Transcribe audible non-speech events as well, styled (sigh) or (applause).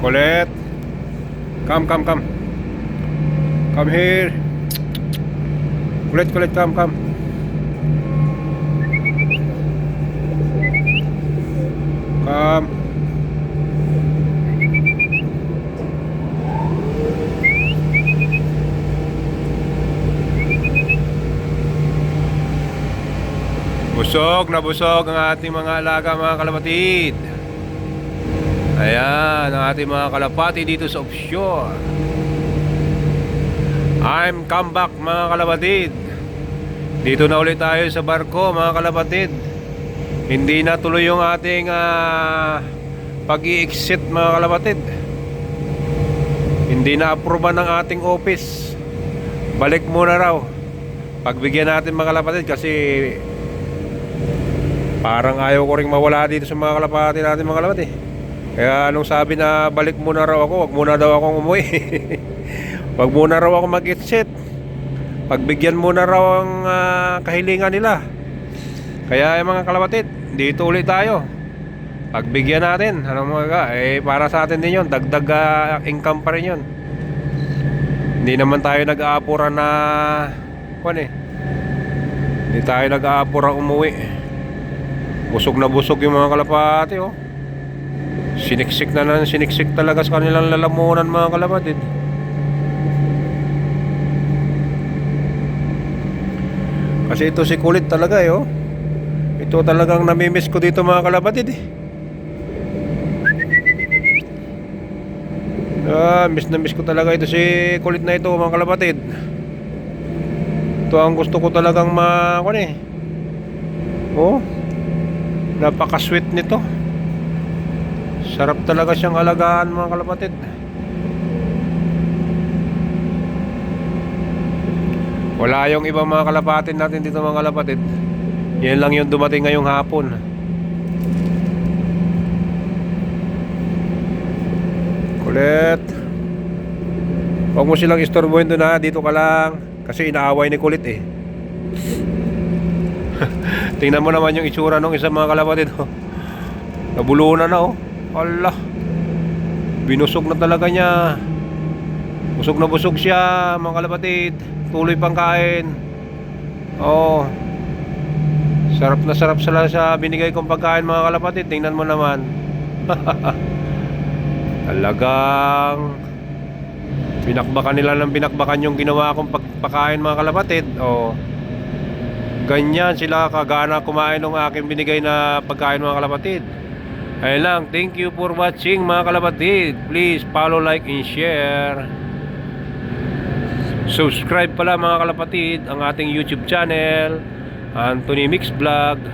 Colette. Come, come, come. Come here. Colette, Colette, come, come. Come. Busog na busog ang ating mga alaga mga kalapatid. Ayan, ang ating mga kalapati dito sa offshore. I'm come back mga kalapatid. Dito na ulit tayo sa barko mga kalapatid. Hindi na tuloy yung ating ah, pag-i-exit mga kalapatid. Hindi na aproba ng ating office. Balik muna raw. Pagbigyan natin mga kalapatid kasi Parang ayaw ko ring mawala dito sa mga kalapati natin mga kalapati. Kaya anong sabi na balik muna raw ako, wag muna daw akong umuwi. (laughs) wag muna raw ako mag-exit. Pagbigyan muna raw ang ah, kahilingan nila. Kaya yung mga kalapatid, dito ulit tayo. Pagbigyan natin, ano mga ka, eh para sa atin din yon dagdag ah, income pa rin yun. Hindi naman tayo nag-aapura na, kwan eh, hindi tayo nag-aapura umuwi. Busog na busog yung mga kalapati oh. Siniksik na lang, siniksik talaga sa kanilang lalamunan mga kalapatid. Kasi ito si kulit talaga eh oh. Ito talagang namimiss ko dito mga kalapatid eh. Ah, miss na miss ko talaga ito si kulit na ito mga kalapatid. Ito ang gusto ko talagang ma... Ano eh. Oh. Napaka-sweet nito. Sarap talaga siyang alagaan mga kalapatid. Wala yung ibang mga kalapatin natin dito mga kalapatid. Yan lang yung dumating ngayong hapon. Kulit. Huwag mo silang istorbohin doon ha. Dito ka lang. Kasi inaaway ni Kulit eh. (laughs) Tingnan mo naman yung itsura ng isang mga kalapatid. Oh. Nabulunan na oh. Allah. Binusog na talaga niya. Busog na busog siya mga kalapatid. Tuloy pang kain. Oh. Sarap na sarap sila sa binigay kong pagkain mga kalapatid. Tingnan mo naman. (laughs) Talagang pinakbakan nila ng pinakbakan yung ginawa kong pagpakain mga kalapatid. Oh. Ganyan sila kagana kumain ng aking binigay na pagkain mga kalapatid. Ayun lang, thank you for watching mga kalapatid. Please follow, like, and share. Subscribe pala mga kalapatid ang ating YouTube channel, Anthony Mix Vlog.